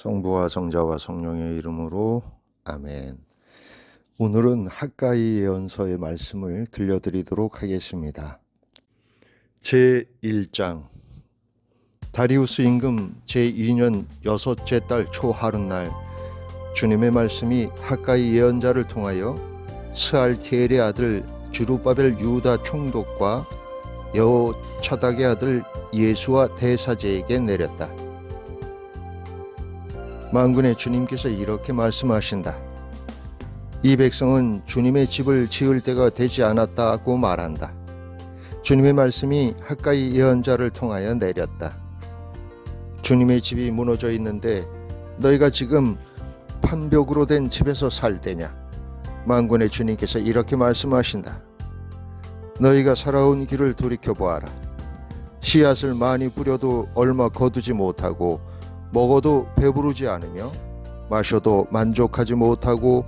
성부와 성자와 성령의 이름으로 아멘. 오늘은 학가이 예언서의 말씀을 들려드리도록 하겠습니다. 제 1장 다리우스 임금 제 2년 여섯째 달 초하룻날 주님의 말씀이 학가이 예언자를 통하여 스알티엘의 아들 주루바벨 유다 총독과 여호 차닥의 아들 예수와 대사제에게 내렸다. 만군의 주님께서 이렇게 말씀하신다. 이 백성은 주님의 집을 지을 때가 되지 않았다고 말한다. 주님의 말씀이 학가이 예언자를 통하여 내렸다. 주님의 집이 무너져 있는데 너희가 지금 판벽으로 된 집에서 살 때냐? 만군의 주님께서 이렇게 말씀하신다. 너희가 살아온 길을 돌이켜 보아라. 씨앗을 많이 뿌려도 얼마 거두지 못하고 먹어도 배부르지 않으며 마셔도 만족하지 못하고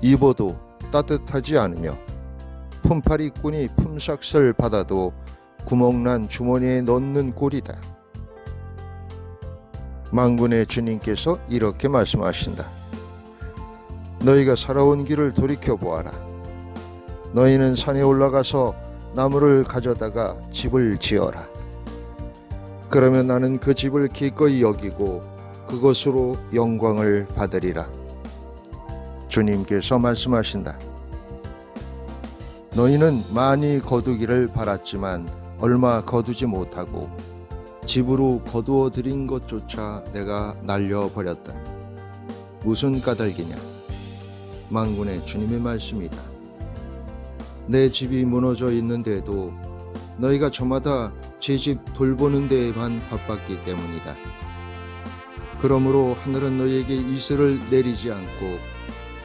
입어도 따뜻하지 않으며 품팔이꾼이 품삯을 받아도 구멍난 주머니에 넣는 꼴이다. 만군의 주님께서 이렇게 말씀하신다. 너희가 살아온 길을 돌이켜 보아라. 너희는 산에 올라가서 나무를 가져다가 집을 지어라. 그러면 나는 그 집을 기꺼이 여기고 그것으로 영광을 받으리라. 주님께서 말씀하신다. 너희는 많이 거두기를 바랐지만 얼마 거두지 못하고 집으로 거두어 들인 것조차 내가 날려버렸다. 무슨 까닭이냐? 망군의 주님의 말씀이다. 내 집이 무너져 있는데도 너희가 저마다 제 집 돌보는 데에만 바빴기 때문이다. 그러므로 하늘은 너희에게 이슬을 내리지 않고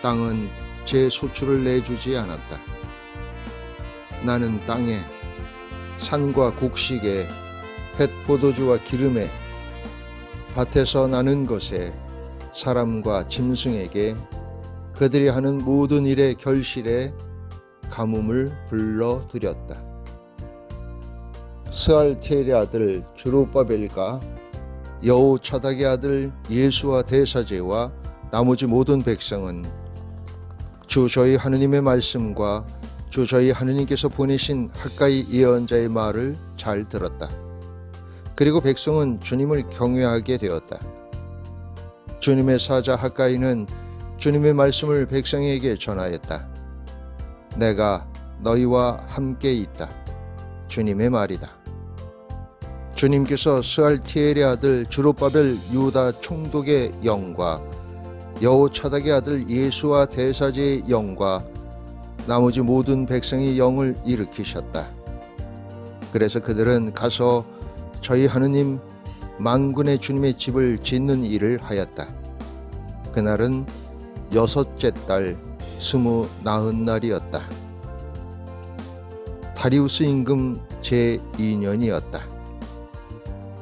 땅은 제 소출을 내주지 않았다. 나는 땅에 산과 곡식에 햇 포도주와 기름에 밭에서 나는 것에 사람과 짐승에게 그들이 하는 모든 일의 결실에 가뭄을 불러들였다. 스알티엘의 아들 주루바벨과 여호 차닥의 아들 예수와 대사제와 나머지 모든 백성은 주 저희 하느님의 말씀과 주 저희 하느님께서 보내신 학가이 예언자의 말을 잘 들었다. 그리고 백성은 주님을 경외하게 되었다. 주님의 사자 학가이는 주님의 말씀을 백성에게 전하였다. 내가 너희와 함께 있다. 주님의 말이다. 주님께서 스알티엘의 아들 주로바벨 유다 총독의 영과 여호 차닥의 아들 예수와 대사제의 영과 나머지 모든 백성의 영을 일으키셨다. 그래서 그들은 가서 저희 하느님 만군의 주님의 집을 짓는 일을 하였다. 그날은 여섯째 달 스무 나흔 날이었다. 다리우스 임금 제 2년이었다.